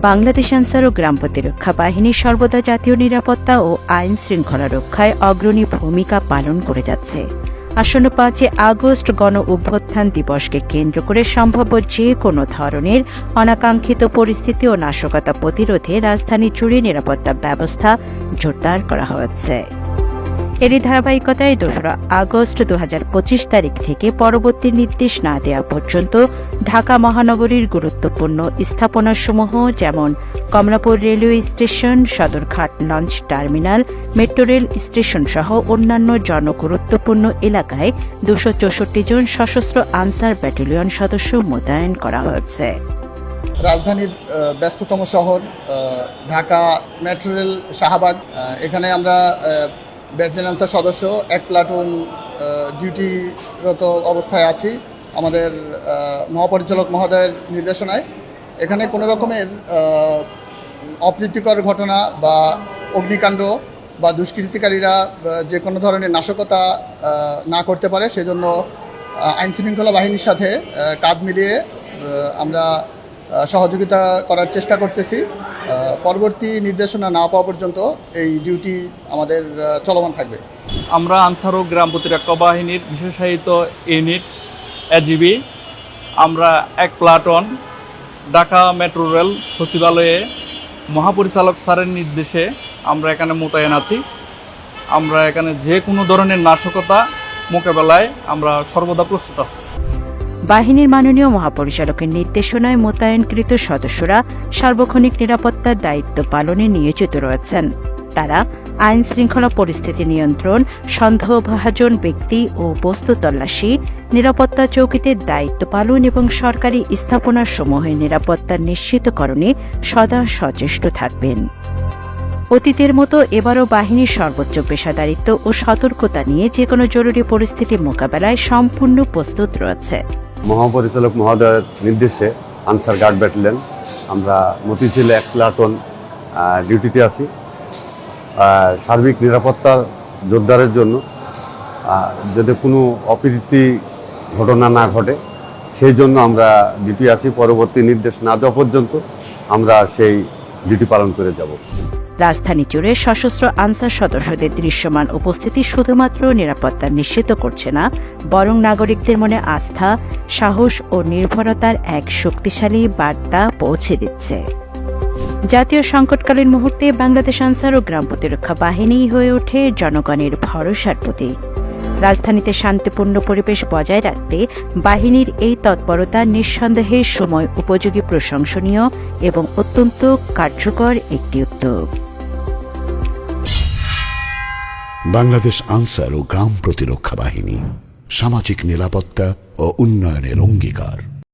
বাংলাদেশ আনসার ও গ্রাম প্রতিরক্ষা বাহিনী সর্বদা জাতীয় নিরাপত্তা ও আইন শৃঙ্খলা রক্ষায় অগ্রণী ভূমিকা পালন করে যাচ্ছে। আসন্ন পাঁচে আগস্ট গণ অভ্যুত্থান দিবসকে কেন্দ্র করে সম্ভাব্য যে কোনো ধরনের অনাকাঙ্ক্ষিত পরিস্থিতি ও নাশকতা প্রতিরোধে রাজধানী জুড়ে নিরাপত্তা ব্যবস্থা জোরদার করা হয়েছে এরই ধারাবাহিকতায় দোসরা আগস্ট দু হাজার পঁচিশ তারিখ থেকে পরবর্তী নির্দেশ না দেওয়া পর্যন্ত ঢাকা মহানগরীর গুরুত্বপূর্ণ স্থাপনাসমূহ যেমন Kamalapur railway station, Sadarghat launch terminal, metro rail station সহ অন্যান্য জনগুরুত্বপূর্ণ এলাকায় দুশো চৌষট্টি জন সশস্ত্র আনসার ব্যাটালিয়ন সদস্য মোতায়েন করা হয়েছে। রাজধানীর ব্যস্ততম শহর ঢাকা মেট্রো রেল শাহবাগ এখানে আমরা ব্যাটালিয়ান্সের সদস্য, এক প্লাটুন ডিউটিরত অবস্থায় আছি। আমাদের মহাপরিচালক মহোদয়ের নির্দেশনায়। এখানে কোনো রকমের অপ্রীতিকর ঘটনা বা অগ্নিকাণ্ড বা দুষ্কৃতিকারীরা যে কোনো ধরনের নাশকতা না করতে পারে, সেজন্য আইন শৃঙ্খলা বাহিনীর সাথে কাঁধ মিলিয়ে আমরা সহযোগিতা করার চেষ্টা করতেছি। পরবর্তী নির্দেশনা না পাওয়া পর্যন্ত এই ডিউটি আমাদের চলমান থাকবে। আমরা আনসার ও গ্রাম প্রতিরক্ষা বাহিনীর বিশেষায়িত ইউনিট এজিবি আমরা এক প্লাটন ঢাকা মেট্রো রেল সচিবালয়ে মহাপরিচালক স্যারের নির্দেশে আমরা এখানে মোতায়েন আছি। আমরা এখানে যে কোনো ধরনের নাশকতা মোকাবেলায় আমরা সর্বদা প্রস্তুত আছি। বাহিনীর মাননীয় মহাপরিচালকের নির্দেশনায় মোতায়েনকৃত সদস্যরা সার্বক্ষণিক নিরাপত্তার দায়িত্ব পালনে নিয়োজিত রয়েছেন। তারা আইন শৃঙ্খলা পরিস্থিতি নিয়ন্ত্রণ, সন্দেহভাজন ব্যক্তি ও বস্তু তল্লাশি, নিরাপত্তা চৌকিতে দায়িত্ব পালন এবং সরকারি স্থাপনাসমূহের নিরাপত্তা নিশ্চিতকরণে সদা সচেষ্ট থাকবেন। অতীতের মতো এবারও বাহিনীর সর্বোচ্চ পেশাদারিত্ব ও সতর্কতা নিয়ে যে কোনো জরুরি পরিস্থিতি মোকাবেলায় সম্পূর্ণ প্রস্তুত রয়েছে। মহাপরিচালক মহোদয়ের নির্দেশে আনসার গার্ড ব্যাটালিয়ন, আমরা মতিঝিল এক প্লাটন ডিউটিতে আছি। সার্বিক নিরাপত্তা জোরদারের জন্য যাতে কোনো অপ্রীতি ঘটনা না ঘটে, সেই জন্য আমরা ডিউটি আছি। পরবর্তী নির্দেশ না দেওয়া পর্যন্ত আমরা সেই ডিউটি পালন করে যাব। রাজধানী জুড়ে সশস্ত্র আনসার সদস্যদের দৃশ্যমান উপস্থিতি শুধুমাত্র নিরাপত্তা নিশ্চিত করছে না, বরং নাগরিকদের মনে আস্থা, সাহস ও নির্ভরতার এক শক্তিশালী বার্তা পৌঁছে দিচ্ছে। জাতীয় সংকটকালীন মুহূর্তে বাংলাদেশ আনসার ও গ্রাম প্রতিরক্ষা বাহিনী হয়ে ওঠে জনগণের ভরসার প্রতীক রাজধানীতে শান্তিপূর্ণ পরিবেশ বজায় রাখতে বাহিনীর এই তৎপরতা নিঃসন্দেহে সময় উপযোগী প্রশংসনীয় এবং অত্যন্ত কার্যকর একটি উদ্যোগ। বাংলাদেশ আনসার ও গ্রাম প্রতিরক্ষা বাহিনী সামাজিক নিরাপত্তা ও উন্নয়নের অঙ্গীকার।